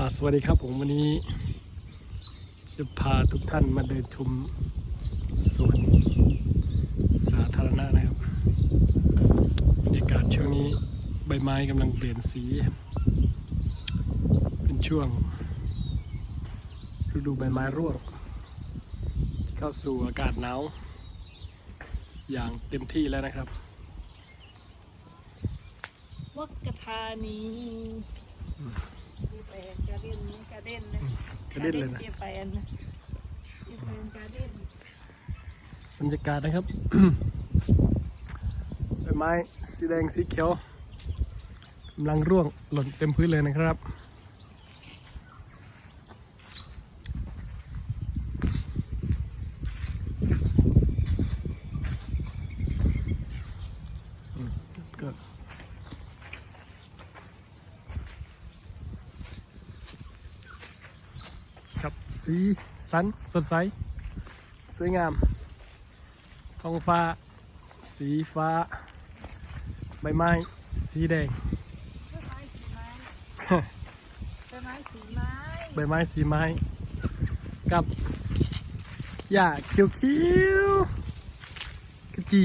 สวัสดีครับผมวันนี้ จะพาทุกท่านมาเดินชมสวนสาธารณะนะครับบรรยากาศช่วงนี้ใบไม้กำลังเปลี่ยนสี เป็นช่วงฤดูใบไม้ร่วง เข้าสู่อากาศหนาวอย่างเต็มที่แล้วนะครับวักกะทานี เจแปการ์เด้นนี่การ์เด้นนะกระเด็นเลยนะเจแปนนะเจแปนการ์เด้นบรรยากาศนะครับ ใบไม้สีแดงสีเขียวกำลังร่วงหล่นเต็มพื้นเลยนะครับ อืมก็ครับ สีสันสดใส สวยงาม ท้องฟ้า สีฟ้า ใบไม้ สีแดง ใบไม้สีไม้ ใบไม้สีไม้ใบไม้สีไม้กับหญ้าเขียวเขียวๆกระจี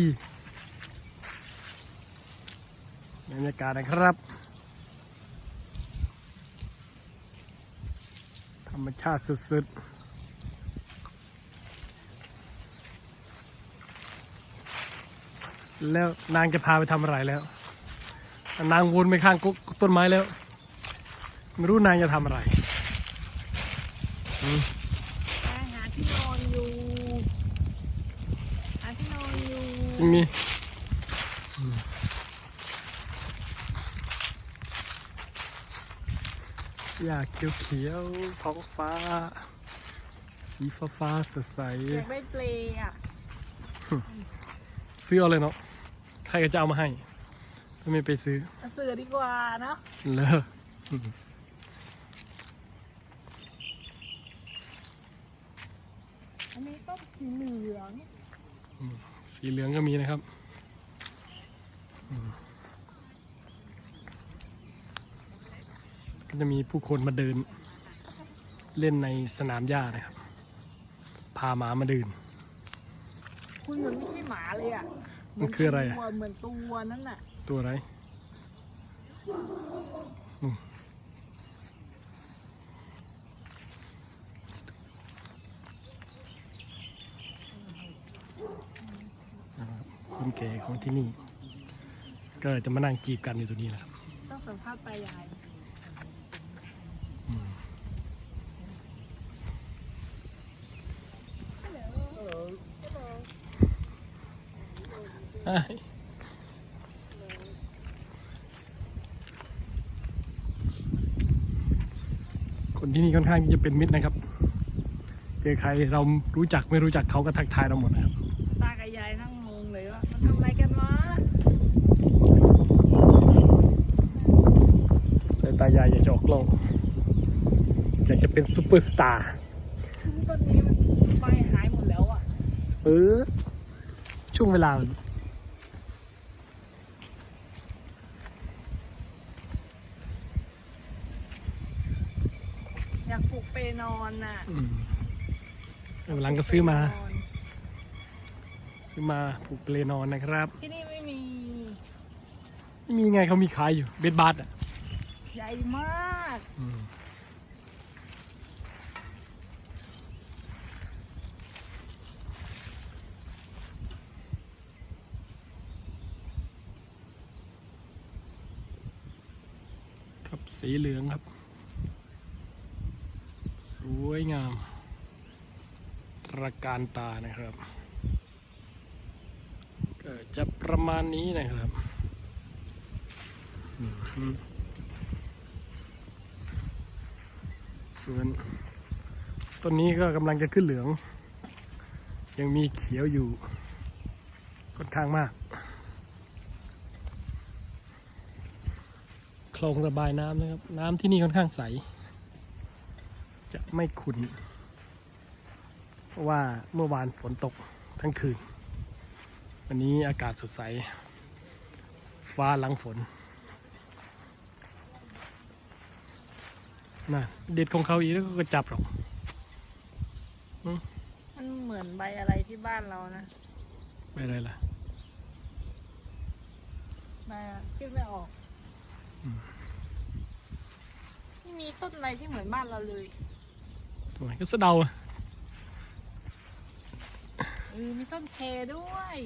บรรยากาศนะครับ รรมชาติสุดๆแล้วนางจะพาไปทำอะไรแล้ว นางวนไปข้างกกต้นไม้แล้ว ไม่รู้นางจะทำอะไรไปหาที่นอนอยู่หาที่นอนอยู่มี หญ้าเขียวเขียวๆท้องฟ้า สีฟ้าฟ้าๆสดใส อยากได้เปลอะซื้อเอาเลยเนาะ ใครก็จะเอามาให้ถ้าไม่ไปซื้อ เอาเสือดีกว่าเนาะเลอะอันนี้ต้นสีเหลือง สีเหลืองก็มีนะครับอืม ก็จะมีผู้คนมาเดิน เล่นในสนามหญ้านะครับ พาหมามาเดิน คุณเหมือนไม่ใช่หมาเลยอะมันคืออะไรอะตัวเหมือนตัวนั่นน่ะ ตัวอะไรอืมนะครับคนแก่ของที่นี่ ก็จะมานั่งจีบกันอยู่ตรงนี้แหละครับ ต้องสัมภาษณ์ตายาย อืมเอ้ย คนที่นี่ค่อนข้างที่จะเป็นมิตรนะครับ เจอใครเรารู้จักไม่รู้จักเขาก็ทักทายเราหมดนะครับ ตากับยายนั่งงงเลยว่ามันทำอะไรกันวะสายตายายอยากจะออกกล้องอยากจะเป็นซูเปอร์สตาร์ต้นนี้มันใบหายหมดแล้วอะ เออ ช่วงเวลามัน อยากปลูกเป นอนน่ะอืมกำลังก็ซื้อมา ซื้อมาผูกเปลนอนนะครับ ที่นี่ไม่มีไม่มีไงเขามีขายอยู่เบดบาร์อะใหญ่มากอืมครับสีเหลืองครับส วยงามตระการตานะครับก็จะประมาณนี้นะครับส่วนต้นนี้ก็กำลังจะขึ้นเหลือง ยังมีเขียวอยู่ค่อนข้างมาก คลองระบายน้ำนะครับ น้ำที่นี่ค่อนข้างใส จะไม่ขุ่นเพราะว่าเมื่อวานฝนตกทั้งคืน วันนี้อากาศสดใส ฟ้าหลังฝนน่ะเด็ดของเขาอีกแล้วก็จับหรอกมันเหมือนใบอะไรที่บ้านเรานะไม่อะไรล่ะใบอะคิดไม่ออกอืมไม่มีต้นอะไรที่เหมือนบ้านเราเลย ตรงไหนก็สะเดาอะเออมีต้นเคด้วย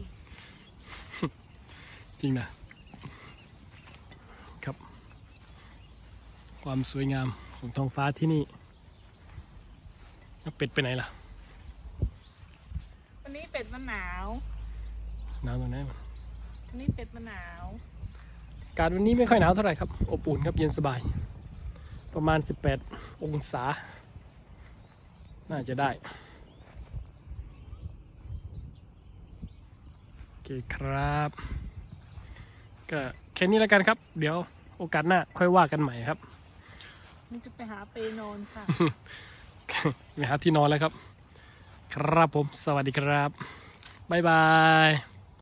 จริงนะครับ ความสวยงามของท้องฟ้าที่นี่แล้วเป็ดไปไหนล่ะ วันนี้เป็ดมันหนาวหนาวตรงไหนมันวันนี้เป็ดมันหนาวอากาศวันนี้ไม่ค่อยหนาวเท่าไหร่ครับ อบอุ่นครับเย็นสบาย ประมาณ 18 องศา น่าจะได้ โอเคครับ ก็แค่นี้แล้วกันครับ เดี๋ยวโอกาสหน้าค่อยว่ากันใหม่ครับ นี่จะไปหาเปนอนค่ะ ไปหาที่นอนแล้วครับ ครับผม สวัสดีครับ บ๊ายบาย